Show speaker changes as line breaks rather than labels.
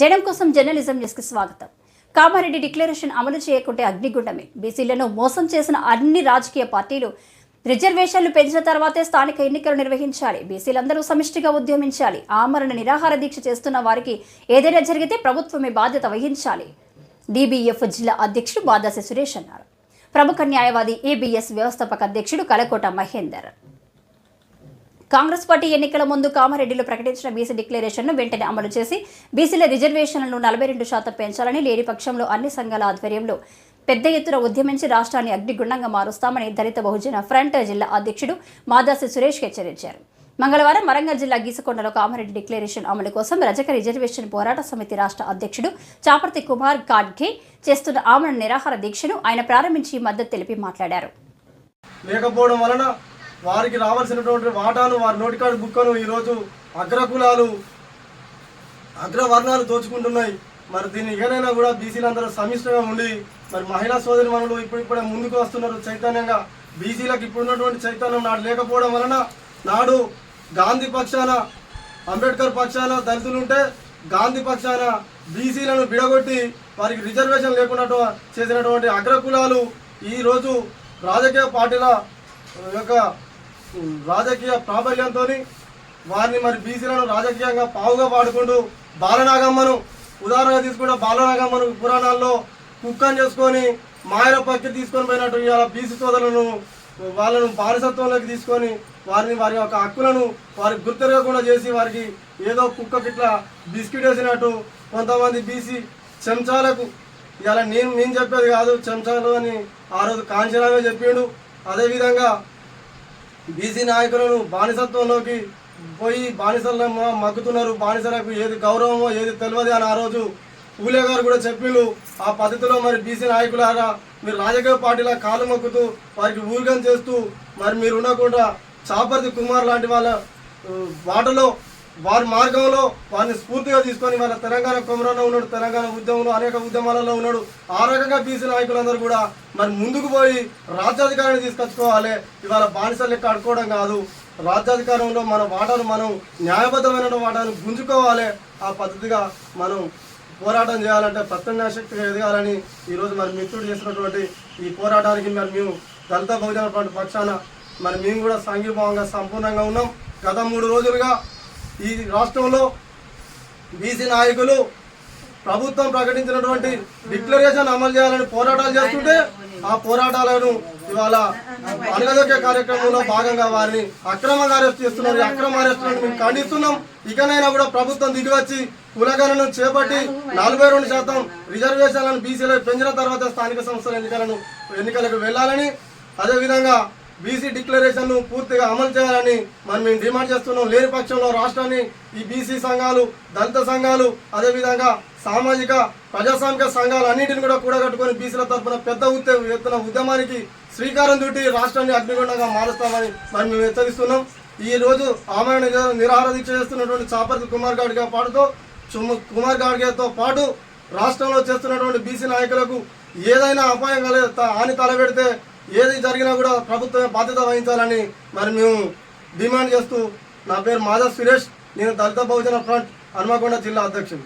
జనం కోసం జర్నలిజం న్యూస్కి స్వాగతం. కామారెడ్డి డిక్లరేషన్ అమలు చేయకుంటే అగ్నిగుండమే. బీసీలను మోసం చేసిన అన్ని రాజకీయ పార్టీలు రిజర్వేషన్లు పెంచిన తర్వాతే స్థానిక ఎన్నికలు నిర్వహించాలి. బీసీలందరూ సమిష్టిగా ఉద్యమించాలి. ఆమరణ నిరాహార దీక్ష చేస్తున్న వారికి ఏదైనా జరిగితే ప్రభుత్వమే బాధ్యత వహించాలి. డీబీఎఫ్ జిల్లా అధ్యక్షుడు బాదాసి సురేష్ అన్నారు. ప్రముఖ న్యాయవాది ఏబీఎస్ వ్యవస్థాపక అధ్యక్షుడు కలకోట మహేందర్. కాంగ్రెస్ పార్టీ ఎన్నికల ముందు కామారెడ్డిలో ప్రకటించిన బీసీ డిక్లరేషన్ను వెంటనే అమలు చేసి బీసీల రిజర్వేషన్లను నలభై రెండు శాతం పెంచాలని లేని పక్షంలో అన్ని సంఘాల ఆధ్వర్యంలో పెద్ద ఎత్తున ఉద్యమించి రాష్ట్రాన్ని అగ్నిగుండంగా మారుస్తామని దళిత బహుజన ఫ్రంట్ జిల్లా అధ్యక్షుడు మాదాసి సురేష్ హెచ్చరించారు. మంగళవారం వరంగల్ జిల్లా గీసకొండలో కామారెడ్డి డిక్లరేషన్ అమలు కోసం రజక రిజర్వేషన్ పోరాట సమితి రాష్ట్ర అధ్యక్షుడు చాపర్తి కుమార్ కాడ్ఘే చేస్తున్న ఆమరణ నిరాహార దీక్షను ఆయన ప్రారంభించి మద్దతు తెలిపి మాట్లాడారు.
లేకపోవడం వలన వారికి రావాల్సినటువంటి వాటాను వారి నోటికాడు బుక్కను ఈరోజు అగ్రకులాలు అగ్రవర్ణాలు దోచుకుంటున్నాయి. మరి దీన్ని ఏదైనా కూడా బీసీలందరూ సమిష్టంగా ఉండి మరి మహిళా సోదరి మనులు ఇప్పుడు ఇప్పుడే ముందుకు వస్తున్నారు చైతన్యంగా. బీసీలకు ఇప్పుడున్నటువంటి చైతన్యం నాడు లేకపోవడం వలన నాడు గాంధీ పక్షాన అంబేద్కర్ పక్షాన దళితులు ఉంటే గాంధీ పక్షాన బీసీలను విడగొట్టి వారికి రిజర్వేషన్ లేకుండా చేసినటువంటి అగ్రకులాలు ఈరోజు రాజకీయ పార్టీల యొక్క రాజకీయ ప్రాబల్యంతో వారిని మరి బీసీలను రాజకీయంగా పావుగా వాడుకుంటూ బాలనాగమ్మను ఉదాహరణగా తీసుకుంటే బాలనాగమ్మను పురాణాల్లో కుక్కని చేసుకొని మాయల పక్కి తీసుకొని పోయినట్టు ఇవాళ బీసీ సోదరులను వాళ్ళను బానిసత్వంలోకి తీసుకొని వారిని వారి యొక్క హక్కులను వారికి గుర్తెరగకుండా చేసి వారికి ఏదో కుక్కకి ఇట్లా బిస్కెట్ వేసినట్టు కొంతమంది బీసీ చెంచాలకు ఇలా నేను నేను చెప్పేది కాదు చెంచాలు అని ఆ రోజు కాంచనామే చెప్పిండు. అదేవిధంగా బీసీ నాయకులను బానిసత్వంలోకి పోయి బానిసలను మగ్గుతున్నారు. బానిసలకు ఏది గౌరవమో ఏది తెలియదు అని ఆ రోజు పూలే గారు కూడా చెప్పిండు ఆ పద్ధతిలో మరి బీసీ నాయకులారా మీరు రాజకీయ పార్టీలా కాలు మొక్కుతూ వారికి ఊరిగం చేస్తూ మరి మీరు ఉండకుండా చాపర్తి కుమార్ లాంటి వాళ్ళ వాటలో బాటలో వారి మార్గంలో వారిని స్ఫూర్తిగా తీసుకొని వాళ్ళ తెలంగాణ కొమరంలో ఉన్నాడు తెలంగాణ ఉద్యమంలో అనేక ఉద్యమాలలో ఉన్నాడు. ఆ రకంగా బీసీ నాయకులందరూ కూడా మరి ముందుకు పోయి రాజ్యాధికారాన్ని తీసుకొచ్చుకోవాలి. ఇవాళ బానిసలు లెక్క అడుకోవడం కాదు. రాజ్యాధికారంలో మన వాటాను మనం న్యాయబద్ధమైన వాటాను గుంజుకోవాలి. ఆ పద్ధతిగా మనం పోరాటం చేయాలంటే ప్రత్యామ్నాయ శక్తిగా ఎదగాలని ఈరోజు మరి మిత్రుడు చేసినటువంటి ఈ పోరాటానికి మరి మేము దళిత బహుజన పక్షాన మరి మేము కూడా సంఘీభావంగా సంపూర్ణంగా ఉన్నాం. గత మూడు రోజులుగా ఈ రాష్ట్రంలో బీసీ నాయకులు ప్రభుత్వం ప్రకటించినటువంటి డిక్లరేషన్ అమలు చేయాలని పోరాటాలు చేస్తుంటే ఆ పోరాటాలను ఇవాళ అణగదొక్కే కార్యక్రమంలో భాగంగా వారిని అక్రమంగా అరెస్ట్ చేస్తున్నారు. అక్రమ అరెస్టులను మేము ఖండిస్తున్నాం. ఇకనైనా కూడా ప్రభుత్వం దిగివచ్చి కులగణను చేపట్టి నలభై రెండు శాతం రిజర్వేషన్లను బీసీలో పెంచిన తర్వాత స్థానిక సంస్థల ఎన్నికలను ఎన్నికలకు వెళ్ళాలని అదేవిధంగా బీసీ డిక్లరేషన్ను పూర్తిగా అమలు చేయాలని మనం మేము డిమాండ్ చేస్తున్నాం? లేని పక్షంలో రాష్ట్రాన్ని ఈ బీసీ సంఘాలు దళిత సంఘాలు అదేవిధంగా సామాజిక ప్రజాస్వామిక సంఘాలు అన్నింటిని కూడా కూడగట్టుకొని బీసీల తరఫున పెద్ద ఉద్య ఎత్తున ఉద్యమానికి శ్రీకారం చుట్టి రాష్ట్రాన్ని అగ్నిగుండంగా మారుస్తామని మనం మేము హెచ్చరిస్తున్నాం. ఈ రోజు ఆమె నిరాహార దీక్ష చేస్తున్నటువంటి చాపర్తి కుమార్ గాడిగా పాటుతో కుమార్ గాడిగతో పాటు రాష్ట్రంలో చేస్తున్నటువంటి బీసీ నాయకులకు ఏదైనా అపాయం కలిగే హాని తలపెడితే ఏది జరిగినా కూడా ప్రభుత్వమే బాధ్యత వహించాలని మరి మేము డిమాండ్ చేస్తూ నా పేరు మాధవ్ సురేష్ నేను దళిత బహుజన ఫ్రంట్ హనుమకొండ జిల్లా అధ్యక్షుడు